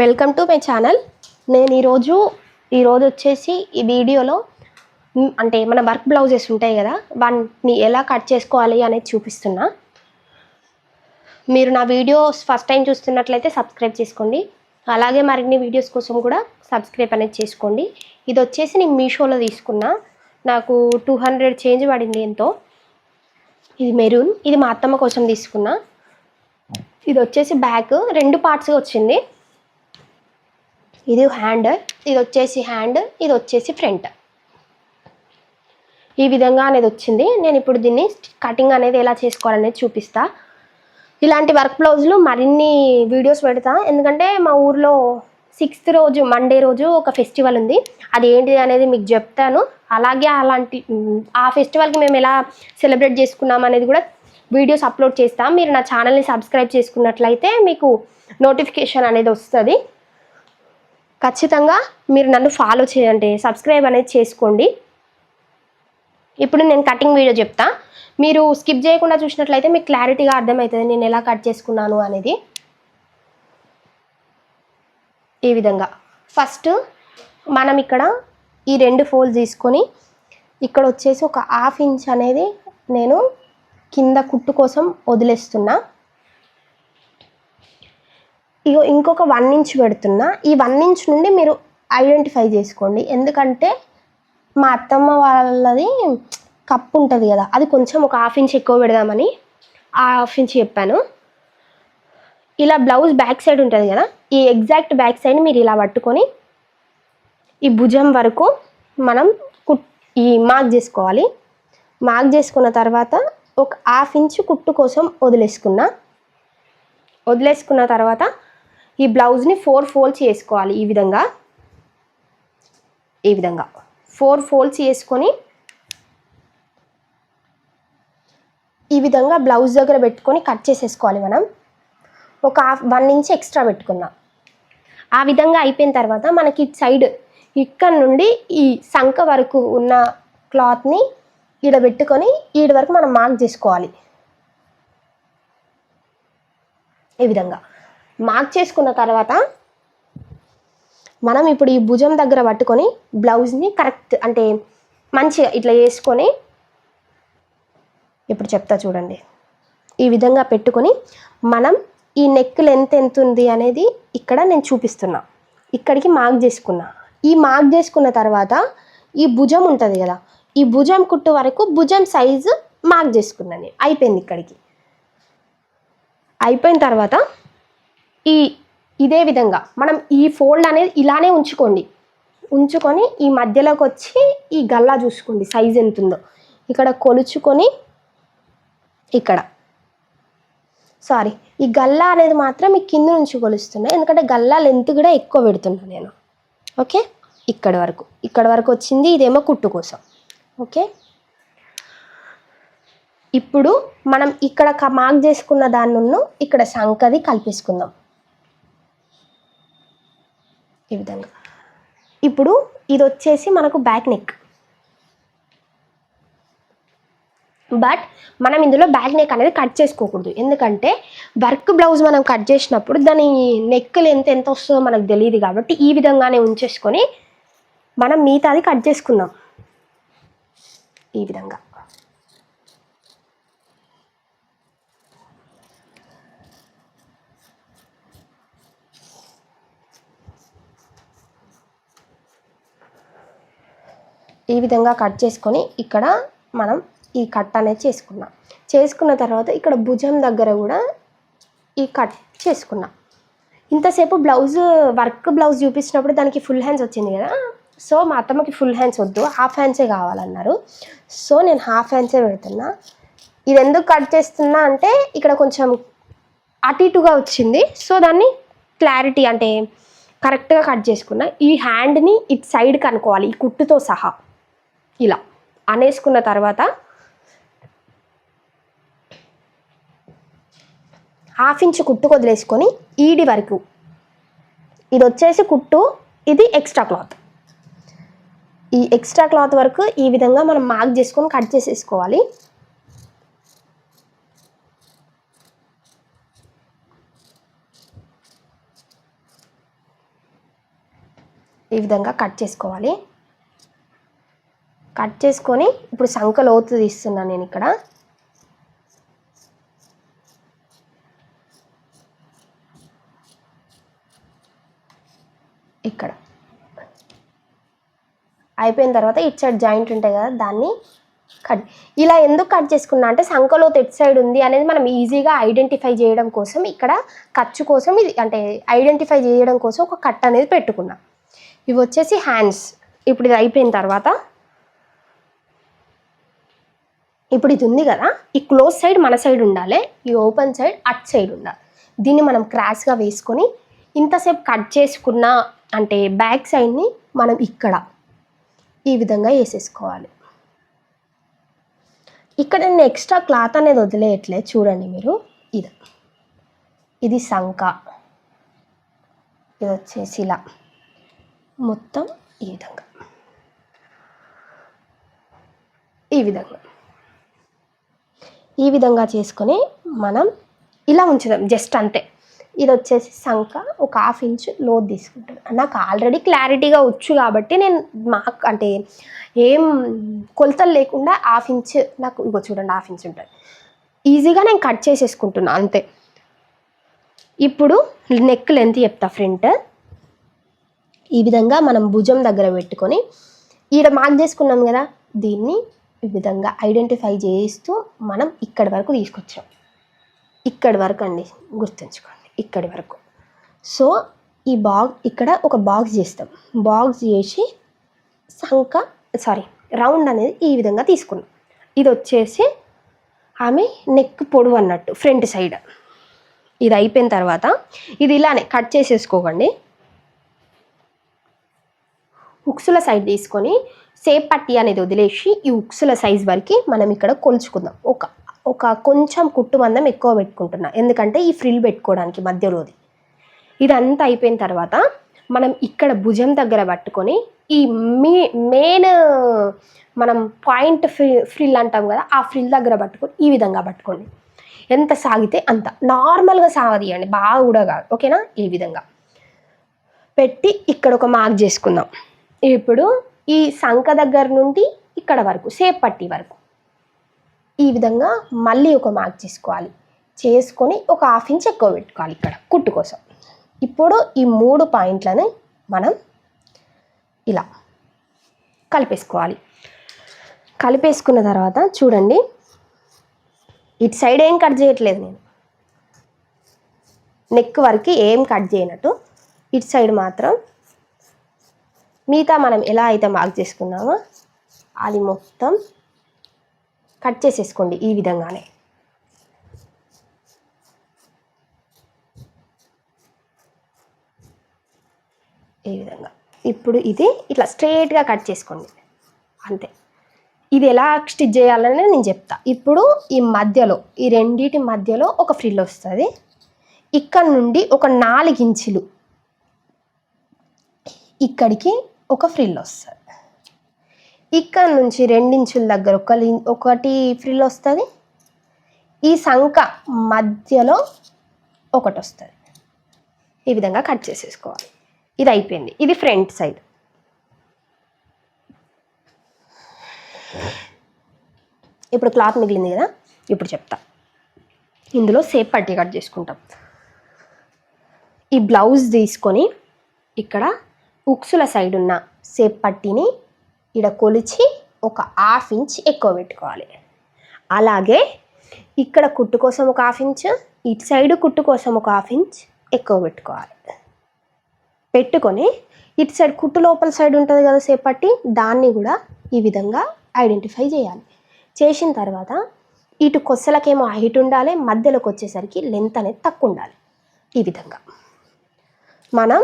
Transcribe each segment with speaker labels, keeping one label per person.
Speaker 1: Welcome to my channel. నేను ఈరోజు ఈరోజు వచ్చేసి ఈ వీడియోలో అంటే మన వర్క్ బ్లౌజెస్ ఉంటాయి కదా వాటిని ఎలా కట్ చేసుకోవాలి అనేది చూపిస్తున్నా. మీరు నా వీడియోస్ ఫస్ట్ టైం చూస్తున్నట్లయితే సబ్స్క్రైబ్ చేసుకోండి. అలాగే మరిన్ని వీడియోస్ కోసం కూడా సబ్స్క్రైబ్ అనేది చేసుకోండి. ఇది వచ్చేసి నేను మీషోలో తీసుకున్నా. నాకు టూ హండ్రెడ్ చేంజ్ పడింది ఎంతో. ఇది మెరూన్. ఇది మా అత్తమ్మ కోసం తీసుకున్నా. ఇది వచ్చేసి బ్యాక్ రెండు పార్ట్స్గా వచ్చింది. ఇది హ్యాండ్ ఇది వచ్చేసి హ్యాండ్ ఇది వచ్చేసి ఫ్రంట్. ఈ విధంగా అనేది వచ్చింది. నేను ఇప్పుడు దీన్ని కటింగ్ అనేది ఎలా చేసుకోవాలనేది చూపిస్తా. ఇలాంటి వర్క్ బ్లౌజులు మరిన్ని వీడియోస్ పెడతా. ఎందుకంటే మా ఊర్లో సిక్స్త్ రోజు మండే రోజు ఒక ఫెస్టివల్ ఉంది. అది ఏంటిది అనేది మీకు చెప్తాను. అలాగే అలాంటి ఆ ఫెస్టివల్కి మేము ఎలా సెలబ్రేట్ చేసుకున్నాం అనేది కూడా వీడియోస్ అప్లోడ్ చేస్తాం. మీరు నా ఛానల్ని సబ్స్క్రైబ్ చేసుకున్నట్లయితే మీకు నోటిఫికేషన్ అనేది వస్తుంది. ఖచ్చితంగా మీరు నన్ను ఫాలో చేయండి సబ్స్క్రైబ్ అనేది చేసుకోండి. ఇప్పుడు నేను కటింగ్ వీడియో చెప్తా. మీరు స్కిప్ చేయకుండా చూసినట్లయితే మీకు క్లారిటీగా అర్థమవుతుంది నేను ఎలా కట్ చేసుకున్నాను అనేది. ఈ విధంగా. ఫస్ట్ మనం ఇక్కడ ఈ రెండు ఫోల్డ్ తీసుకొని ఇక్కడ వచ్చేసి ఒక హాఫ్ ఇంచ్ అనేది నేను కింద కుట్టు కోసం వదిలేస్తున్నా. ఇగో ఇంకొక వన్ ఇంచ్ పెడుతున్నా. ఈ వన్ ఇంచ్ నుండి మీరు ఐడెంటిఫై చేసుకోండి. ఎందుకంటే మా అత్తమ్మ వాళ్ళది కప్పు ఉంటుంది కదా అది కొంచెం ఒక హాఫ్ ఇంచ్ ఎక్కువ పెడదామని ఆ హాఫ్ ఇంచ్ చెప్పాను. ఇలా బ్లౌజ్ బ్యాక్ సైడ్ ఉంటుంది కదా ఈ ఎగ్జాక్ట్ బ్యాక్ సైడ్ మీరు ఇలా పట్టుకొని ఈ భుజం వరకు మనం కుట్ ఈ మార్క్ చేసుకోవాలి. మార్క్ చేసుకున్న తర్వాత ఒక హాఫ్ ఇంచ్ కుట్టు కోసం వదిలేసుకున్నా. వదిలేసుకున్న తర్వాత ఈ బ్లౌజ్ని ఫోర్ ఫోల్డ్స్ చేసుకోవాలి ఈ విధంగా. ఈ విధంగా ఫోర్ ఫోల్డ్స్ చేసుకొని ఈ విధంగా బ్లౌజ్ దగ్గర పెట్టుకొని కట్ చేసేసుకోవాలి మనం. ఒక హాఫ్ వన్ ఇంచ్ ఎక్స్ట్రా పెట్టుకుందాం ఆ విధంగా అయిపోయిన తర్వాత మనకి సైడ్ ఇక్కడ నుండి ఈ సంఖ వరకు ఉన్న క్లాత్ని ఈడ పెట్టుకొని ఈడ వరకు మనం మార్క్ చేసుకోవాలి. ఈ విధంగా. మార్క్ చేసుకున్న తర్వాత మనం ఇప్పుడు ఈ భుజం దగ్గర పట్టుకొని బ్లౌజ్ని కరెక్ట్ అంటే మంచిగా ఇట్లా వేసుకొని ఇప్పుడు చెప్తా చూడండి. ఈ విధంగా పెట్టుకొని మనం ఈ నెక్ లెంత్ ఎంత ఉంది అనేది ఇక్కడ నేను చూపిస్తున్నా. ఇక్కడికి మార్క్ చేసుకున్నా. ఈ మార్క్ చేసుకున్న తర్వాత ఈ భుజం ఉంటుంది కదా ఈ భుజం కుట్టు వరకు భుజం సైజు మార్క్ చేసుకున్నాను. అయిపోయింది ఇక్కడికి. అయిపోయిన తర్వాత ఈ ఇదే విధంగా మనం ఈ ఫోల్డ్ అనేది ఇలానే ఉంచుకోండి. ఉంచుకొని ఈ మధ్యలోకి వచ్చి ఈ గల్లా చూసుకోండి సైజ్ ఎంత ఉందో ఇక్కడ కొలుచుకొని ఇక్కడ. సారీ ఈ గల్లా అనేది మాత్రం ఈ కింద నుంచి కొలుస్తున్నా. ఎందుకంటే గల్లా లెంత్ కూడా ఎక్కువ పెడుతున్నా నేను. ఓకే ఇక్కడ వరకు. ఇక్కడ వరకు వచ్చింది ఇదేమో కుట్టు కోసం. ఓకే ఇప్పుడు మనం ఇక్కడ మార్క్ చేసుకున్న దాన్ని ఇక్కడ సంకది కలిపేసుకుందాం. ఈ విధంగా. ఇప్పుడు ఇది వచ్చేసి మనకు బ్యాక్ నెక్ బట్ మనం ఇందులో బ్యాక్ నెక్ అనేది కట్ చేసుకోకూడదు. ఎందుకంటే వర్క్ బ్లౌజ్ మనం కట్ చేసినప్పుడు దాని నెక్ లెంత్ ఎంత వస్తుందో మనకు తెలియదు కాబట్టి ఈ విధంగానే ఉంచేసుకొని మనం మిగతాది కట్ చేసుకుందాం. ఈ విధంగా. ఈ విధంగా కట్ చేసుకొని ఇక్కడ మనం ఈ కట్ అనేది చేసుకున్నాం. చేసుకున్న తర్వాత ఇక్కడ భుజం దగ్గర కూడా ఈ కట్ చేసుకున్నాం. ఇంతసేపు బ్లౌజ్ వర్క్ బ్లౌజ్ చూపించినప్పుడు దానికి ఫుల్ హ్యాండ్స్ వచ్చింది కదా? సో మా అత్తమ్మకి ఫుల్ హ్యాండ్స్ వద్దు హాఫ్ హ్యాండ్సే కావాలన్నారు. సో నేను హాఫ్ హ్యాండ్సే పెడుతున్నా. ఇది ఎందుకు కట్ చేస్తున్నా అంటే ఇక్కడ కొంచెం అటు ఇటుగా వచ్చింది. సో దాన్ని క్లారిటీ అంటే కరెక్ట్గా కట్ చేసుకున్నా. ఈ హ్యాండ్ని ఇటు సైడ్కి అనుకోవాలి ఈ కుట్టుతో సహా. ఇలా అనేసుకున్న తర్వాత హాఫ్ ఇంచ్ కుట్టు వదిలేసుకొని ఈడి వరకు. ఇది వచ్చేసి కుట్టు ఇది ఎక్స్ట్రా క్లాత్ ఈ ఎక్స్ట్రా క్లాత్ వరకు ఈ విధంగా మనం మార్క్ చేసుకొని కట్ చేసేసుకోవాలి. ఈ విధంగా కట్ చేసుకోవాలి. కట్ చేసుకొని ఇప్పుడు సంక లోతు తీస్తున్నాను నేను ఇక్కడ. ఇక్కడ. అయిపోయిన తర్వాత ఇటు సైడ్ జాయింట్ ఉంటాయి కదా దాన్ని కట్ ఇలా ఎందుకు కట్ చేసుకున్నా అంటే సంఖలో ఎట్ సైడ్ ఉంది అనేది మనం ఈజీగా ఐడెంటిఫై చేయడం కోసం ఇక్కడ ఖర్చు కోసం ఇది అంటే ఐడెంటిఫై చేయడం కోసం ఒక కట్ అనేది పెట్టుకున్నా. ఇవి వచ్చేసి హ్యాండ్స్. ఇప్పుడు ఇది అయిపోయిన తర్వాత ఇప్పుడు ఇది ఉంది కదా ఈ క్లోజ్ సైడ్ మన సైడ్ ఉండాలి ఈ ఓపెన్ సైడ్ అట్ సైడ్ ఉండాలి. దీన్ని మనం క్రాస్గా వేసుకొని ఇంతసేపు కట్ చేసుకున్న అంటే బ్యాక్ సైడ్ని మనం ఇక్కడ ఈ విధంగా వేసేసుకోవాలి. ఇక్కడ నేను ఎక్స్ట్రా క్లాత్ అనేది వదిలేయట్లే చూడండి మీరు. ఇది. ఇది సంక ఇది వచ్చేసి ఇలా. మొత్తం ఈ విధంగా. ఈ విధంగా. ఈ విధంగా చేసుకొని మనం ఇలా ఉంచుదాం. జస్ట్ అంతే. ఇది వచ్చేసి సంక ఒక హాఫ్ ఇంచ్ లోతు తీసుకుంటాను. నాకు ఆల్రెడీ క్లారిటీగా వచ్చు కాబట్టి నేను మాకు అంటే ఏం కొలతలు లేకుండా హాఫ్ ఇంచ్ నాకు ఇగో చూడండి హాఫ్ ఇంచ్ ఉంటుంది. ఈజీగా నేను కట్ చేసేసుకుంటున్నా అంతే. ఇప్పుడు నెక్ లెంత్ చెప్తా ఫ్రంట్. ఈ విధంగా మనం భుజం దగ్గర పెట్టుకొని ఈడ మార్క్ చేసుకున్నాం కదా దీన్ని ఈ విధంగా ఐడెంటిఫై చేస్తూ మనం ఇక్కడి వరకు తీసుకొచ్చాం. ఇక్కడి వరకు అండి గుర్తుంచుకోండి ఇక్కడి వరకు. సో ఈ బాక్స్ ఇక్కడ ఒక బాక్స్ చేస్తాం. బాక్స్ చేసి సంఖ సారీ రౌండ్ అనేది ఈ విధంగా తీసుకున్నాం. ఇది వచ్చేసి ఆమె నెక్ పొడవు అన్నట్టు ఫ్రంట్ సైడ్ ఇది అయిపోయిన తర్వాత ఇది ఇలానే కట్ చేసేసుకోకండి. ఉక్సుల సైడ్ తీసుకొని సేప్ పట్టి అనేది వదిలేసి ఈ ఉక్సుల సైజ్ వరకు మనం ఇక్కడ కొలుచుకుందాం. ఒక ఒక కొంచెం కుట్టు మందం ఎక్కువ పెట్టుకుంటున్నా. ఎందుకంటే ఈ ఫ్రిల్ పెట్టుకోవడానికి మధ్యలోది. ఇదంతా అయిపోయిన తర్వాత మనం ఇక్కడ భుజం దగ్గర పట్టుకొని ఈ మీ మెయిన్ మనం పాయింట్ ఫ్రి ఫ్రిల్ అంటాం కదా ఆ ఫ్రిల్ దగ్గర పట్టుకొని ఈ విధంగా పట్టుకోండి. ఎంత సాగితే అంత. నార్మల్గా సాగదీయండి. బాగా కూడా కాదు. ఓకేనా? ఈ విధంగా. పెట్టి ఇక్కడ ఒక మార్క్ చేసుకుందాం. ఇప్పుడు ఈ సంఖ దగ్గర నుండి ఇక్కడ వరకు సేప్ పట్టి వరకు. ఈ విధంగా మళ్ళీ ఒక మార్క్ చేసుకోవాలి. చేసుకొని ఒక హాఫ్ ఇంచ్ ఎక్కువ పెట్టుకోవాలి ఇక్కడ కుట్టు కోసం. ఇప్పుడు ఈ మూడు పాయింట్లని మనం ఇలా కలిపేసుకోవాలి. కలిపేసుకున్న తర్వాత చూడండి ఇటు సైడ్ ఏం కట్ చేయట్లేదు నేను. నెక్ వరకు ఏం కట్ చేయనట్టు ఇటు సైడ్ మాత్రం మిగతా మనం ఎలా అయితే మార్క్ చేసుకున్నామో అది మొత్తం కట్ చేసేసుకోండి ఈ విధంగానే. ఈ విధంగా. ఇప్పుడు ఇది ఇట్లా స్ట్రైట్గా కట్ చేసుకోండి. అంతే. ఇది ఎలా స్టిచ్ చేయాలని నేను చెప్తా. ఇప్పుడు ఈ మధ్యలో ఈ రెండింటి మధ్యలో ఒక ఫ్రిల్ వస్తుంది. ఇక్కడ నుండి ఒక నాలుగు ఇంచులు. ఇక్కడికి ఒక ఫ్రిల్ వస్తుంది. ఇక్కడ నుంచి రెండించుల దగ్గర ఒక ఒకటి ఫ్రిల్ వస్తుంది. ఈ సంఖ మధ్యలో ఒకటి వస్తుంది. ఈ విధంగా కట్ చేసేసుకోవాలి. ఇది అయిపోయింది. ఇది ఫ్రంట్ సైడ్. ఇప్పుడు క్లాత్ మిగిలింది కదా ఇప్పుడు చెప్తా. ఇందులో సేప్ పట్టి కట్ చేసుకుంటాం. ఈ బ్లౌజ్ తీసుకొని ఇక్కడ ఉక్సుల సైడ్ ఉన్న సేప్ పట్టిని ఇక్కడ కొలిచి ఒక హాఫ్ ఇంచ్ ఎక్కువ పెట్టుకోవాలి. అలాగే ఇక్కడ కుట్టు కోసం ఒక హాఫ్ ఇంచ్ ఇటు సైడ్ కుట్టు కోసం ఒక హాఫ్ ఇంచ్ ఎక్కువ పెట్టుకోవాలి. పెట్టుకొని ఇటు సైడ్ కుట్టు లోపల సైడ్ ఉంటుంది కదా సేపట్టి దాన్ని కూడా ఈ విధంగా ఐడెంటిఫై చేయాలి. చేసిన తర్వాత ఇటు కొస్సలకేమో హైట్ ఉండాలి మధ్యలోకి వచ్చేసరికి లెంత్ అనేది తక్కువ ఉండాలి. ఈ విధంగా. మనం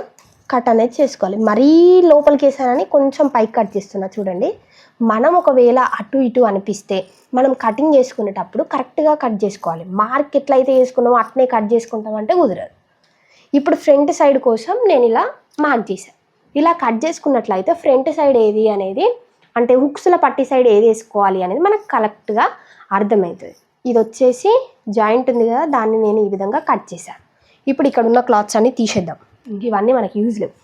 Speaker 1: కట్ అనేది చేసుకోవాలి. మరీ లోపలికి వేసానని కొంచెం పైకి కట్ చేస్తున్నా చూడండి. మనం ఒకవేళ అటు ఇటు అనిపిస్తే మనం కటింగ్ చేసుకునేటప్పుడు కరెక్ట్గా కట్ చేసుకోవాలి. మార్క్ ఎట్లయితే చేసుకున్నామో అట్నే కట్ చేసుకుంటామంటే కుదరదు. ఇప్పుడు ఫ్రంట్ సైడ్ కోసం నేను ఇలా మార్క్ చేశాను ఇలా కట్ చేసుకున్నట్లయితే ఫ్రంట్ సైడ్ ఏది అనేది అంటే హుక్స్ల పట్టి సైడ్ ఏది వేసుకోవాలి అనేది మనకు కరెక్ట్గా అర్థమవుతుంది. ఇది వచ్చేసి జాయింట్ ఉంది కదా దాన్ని నేను ఈ విధంగా కట్ చేశాను ఇప్పుడు ఇక్కడ ఉన్న క్లాత్స్ అన్ని తీసేద్దాం. ఇవన్నీ మనకి యూజ్ లేవు.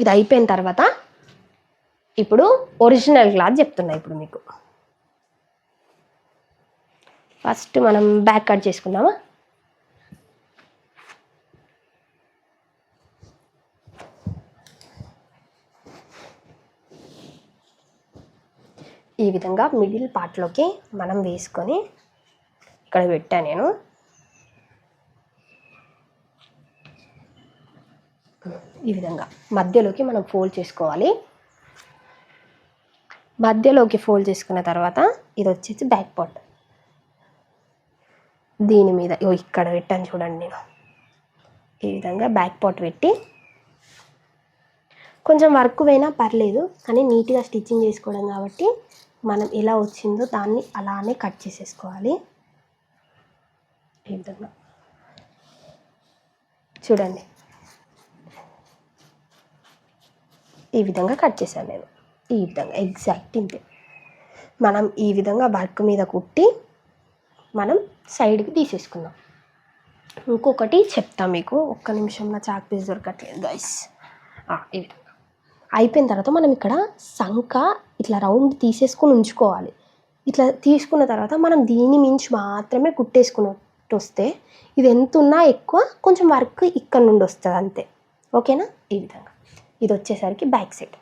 Speaker 1: ఇది అయిపోయిన తర్వాత ఇప్పుడు ఒరిజినల్ క్లాత్ చెప్తున్నా ఇప్పుడు మీకు. ఫస్ట్ మనం బ్యాక్ కట్ చేసుకుందామా? ఈ విధంగా మిడిల్ పార్ట్లోకి మనం వేసుకొని ఇక్కడ పెట్టా నేను. ఈ విధంగా మధ్యలోకి మనం ఫోల్డ్ చేసుకోవాలి. మధ్యలోకి ఫోల్డ్ చేసుకున్న తర్వాత ఇది వచ్చేసి బ్యాక్ పార్ట్ దీని మీద ఇక్కడ పెట్టాను చూడండి నేను. ఈ విధంగా బ్యాక్ పార్ట్ పెట్టి కొంచెం వర్క్ పోయినా పర్లేదు కానీ నీట్గా స్టిచ్చింగ్ చేసుకోవడం కాబట్టి మనం ఎలా వచ్చిందో దాన్ని అలానే కట్ చేసేసుకోవాలి. ఈ విధంగా. చూడండి. ఈ విధంగా కట్ చేశాను నేను. ఈ విధంగా ఎగ్జాక్ట్ ఇంతే. మనం ఈ విధంగా వర్క్ మీద కుట్టి మనం సైడ్కి తీసేసుకుందాం. ఇంకొకటి చెప్తా మీకు. ఒక్క నిమిషంలో చాక్ పీస్ దొరకట్లేదు గైస్ ఈ విధంగా. అయిపోయిన తర్వాత మనం ఇక్కడ సంఖ ఇట్లా రౌండ్ తీసేసుకుని ఉంచుకోవాలి. ఇట్లా తీసుకున్న తర్వాత మనం దీని మించి మాత్రమే కుట్టేసుకున్నట్టు వస్తే ఇది ఎంత ఉన్నా ఎక్కువ కొంచెం వర్క్ ఇక్కడ నుండి వస్తుంది అంతే. ఓకేనా? ఈ విధంగా. ఇది వచ్చేసరికి బ్యాక్ సైడ్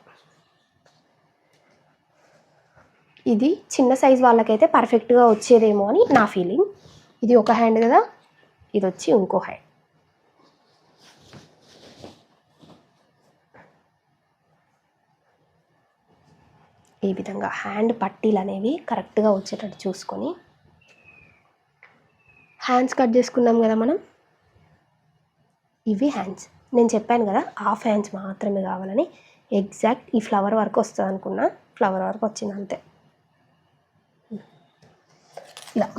Speaker 1: ఇది చిన్న సైజ్ వాళ్ళకైతే పర్ఫెక్ట్గా వచ్చేదేమో అని నా ఫీలింగ్. ఇది ఒక హ్యాండ్ కదా ఇది వచ్చి ఇంకో హ్యాండ్. ఈ విధంగా హ్యాండ్ పట్టీలు అనేవి కరెక్ట్గా వచ్చేటట్టు చూసుకొని హ్యాండ్స్ కట్ చేసుకున్నాం కదా మనం? ఇవి హ్యాండ్స్. నేను చెప్పాను కదా హాఫ్ హ్యాండ్స్ మాత్రమే కావాలని. ఎగ్జాక్ట్ ఈ ఫ్లవర్ వరకు వస్తుంది అనుకున్నా ఫ్లవర్ వరకు వచ్చింది అంతే. ఇలా.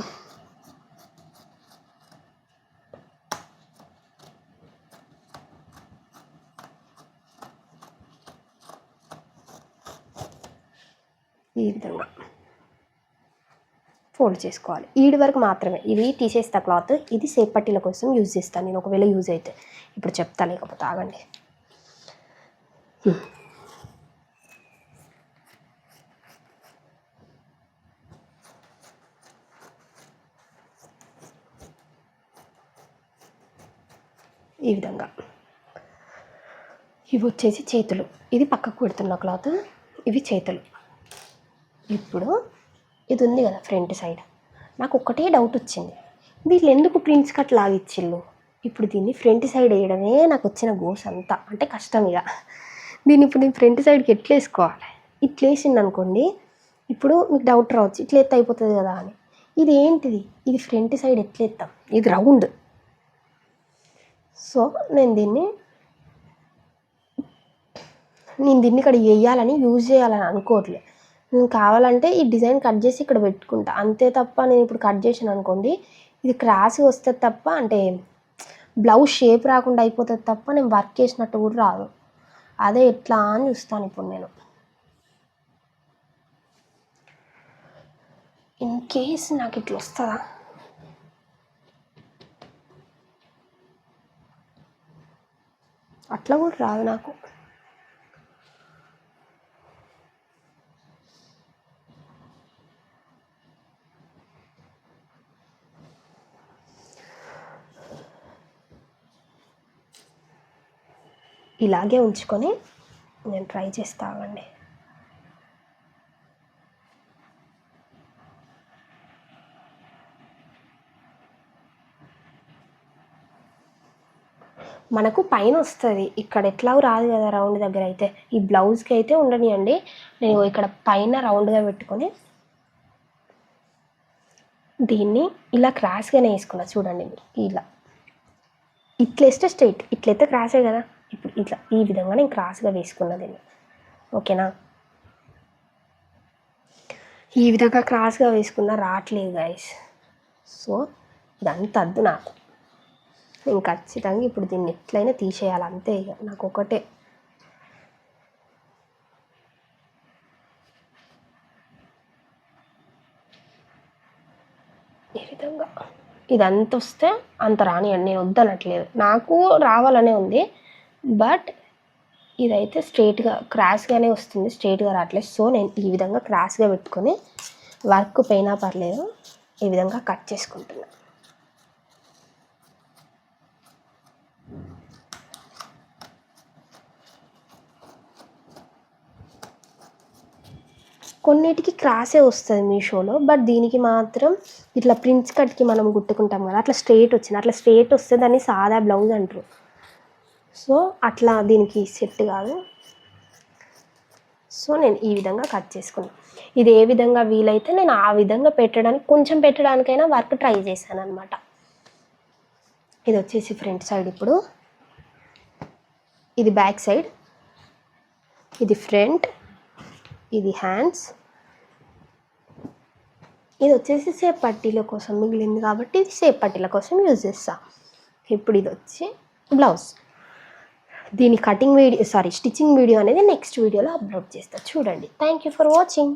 Speaker 1: ఈ విధంగా. ఫోల్డ్ చేసుకోవాలి. ఈడి వరకు మాత్రమే. ఇది తీసేస్తా క్లాత్. ఇది సేపట్టిల కోసం యూజ్ చేస్తాను నేను ఒకవేళ యూజ్ అయితే. ఇప్పుడు చెప్తా లేకపోతే ఆగండి. ఈ విధంగా. ఇవి వచ్చేసి చేతులు. ఇది పక్కకు పెడుతున్న క్లాత్ ఇవి చేతులు. ఇప్పుడు ఇది ఉంది కదా ఫ్రంట్ సైడ్. నాకు ఒక్కటే డౌట్ వచ్చింది. వీళ్ళు ఎందుకు ప్రిన్స్ కట్ లాగిచ్చిళ్ళు? ఇప్పుడు దీన్ని ఫ్రంట్ సైడ్ వేయడమే నాకు వచ్చిన గోస్ అంతా. అంటే కష్టం ఇక. దీన్ని ఇప్పుడు నేను ఫ్రంట్ సైడ్కి ఎట్లా వేసుకోవాలి? ఇట్లా వేసింది అనుకోండి ఇప్పుడు మీకు డౌట్ రావచ్చు ఇట్లా ఎత్త అయిపోతుంది కదా అని. ఇది ఏంటిది? ఇది ఫ్రంట్ సైడ్ ఎట్లా ఎత్తాం? ఇది రౌండ్. సో నేను దీన్ని నేను దీన్ని ఇక్కడ వేయాలని యూజ్ చేయాలని అనుకోవట్లేదు నేను కావాలంటే ఈ డిజైన్ కట్ చేసి ఇక్కడ పెట్టుకుంటా. అంతే తప్ప నేను ఇప్పుడు కట్ చేసాను అనుకోండి ఇది క్రాస్ వస్తుంది తప్ప అంటే బ్లౌజ్ షేప్ రాకుండా అయిపోతుంది తప్ప నేను వర్క్ చేసినట్టు కూడా రాదు. అదే ఎట్లా అని చూస్తాను ఇప్పుడు నేను. ఇన్ కేస్ నాకు ఇట్లా వస్తుందా? అట్లా కూడా రాదు నాకు. ఇలాగే ఉంచుకొని నేను ట్రై చేస్తామండి మనకు పైన వస్తుంది. ఇక్కడ ఎట్లా రాదు కదా రౌండ్ దగ్గర అయితే. ఈ బ్లౌజ్కి అయితే ఉండనియండి. నేను ఇక్కడ పైన రౌండ్గా పెట్టుకొని దీన్ని ఇలా క్రాస్గానే వేసుకున్నా. చూడండి ఇలా. ఇట్లేస్తే స్ట్రైట్ ఇట్లయితే క్రాసే కదా. ఇప్పుడు ఇట్లా ఈ విధంగా నేను క్రాస్గా వేసుకున్నది దీన్ని. ఓకేనా? ఈ విధంగా క్రాస్గా వేసుకున్నా రావట్లేదు గైస్ సో ఇదంతా అద్దు నాకు. నేను ఖచ్చితంగా ఇప్పుడు దీన్ని ఎట్లయినా తీసేయాలి అంతే ఇక. నాకు ఒకటే. ఈ విధంగా. ఇదంత వస్తే అంత రానియండి నేను వద్దనట్లేదు. నాకు రావాలనే ఉంది. బట్ ఇదైతే స్ట్రేట్గా క్రాస్గానే వస్తుంది స్ట్రేట్గా రావట్లేదు. సో నేను ఈ విధంగా క్రాస్గా పెట్టుకొని వర్క్ పోయినా పర్లేదు ఈ విధంగా కట్ చేసుకుంటున్నా. కొన్నిటికి క్రాసే వస్తుంది మీషోలో బట్ దీనికి మాత్రం ఇట్లా ప్రింట్స్ కట్కి మనం కుట్టుకుంటాం కదా అట్లా స్ట్రేట్ వచ్చింది. అట్లా స్ట్రేట్ వస్తే దాన్ని సాదా బ్లౌజ్ అంటారు. సో అట్లా దీనికి సెట్ కాదు. సో నేను ఈ విధంగా కట్ చేసుకున్నాను ఇది ఏ విధంగా వీలైతే నేను ఆ విధంగా పెట్టడానికి కొంచెం పెట్టడానికైనా వర్క్ ట్రై చేశాను అనమాట ఇది వచ్చేసి ఫ్రంట్ సైడ్ ఇప్పుడు. ఇది బ్యాక్ సైడ్. ఇది ఫ్రంట్. ఇది హ్యాండ్స్. ఇది వచ్చేసి సేప్ పట్టీల కోసం మిగిలింది కాబట్టి ఇది సేప్ పట్టీల కోసం యూజ్ చేస్తా. ఇప్పుడు ఇది వచ్చి బ్లౌజ్. దీని cutting video sorry stitching video అనేది నెక్స్ట్ వీడియోలో అప్లోడ్ చేస్తాను చూడండి. Thank you for watching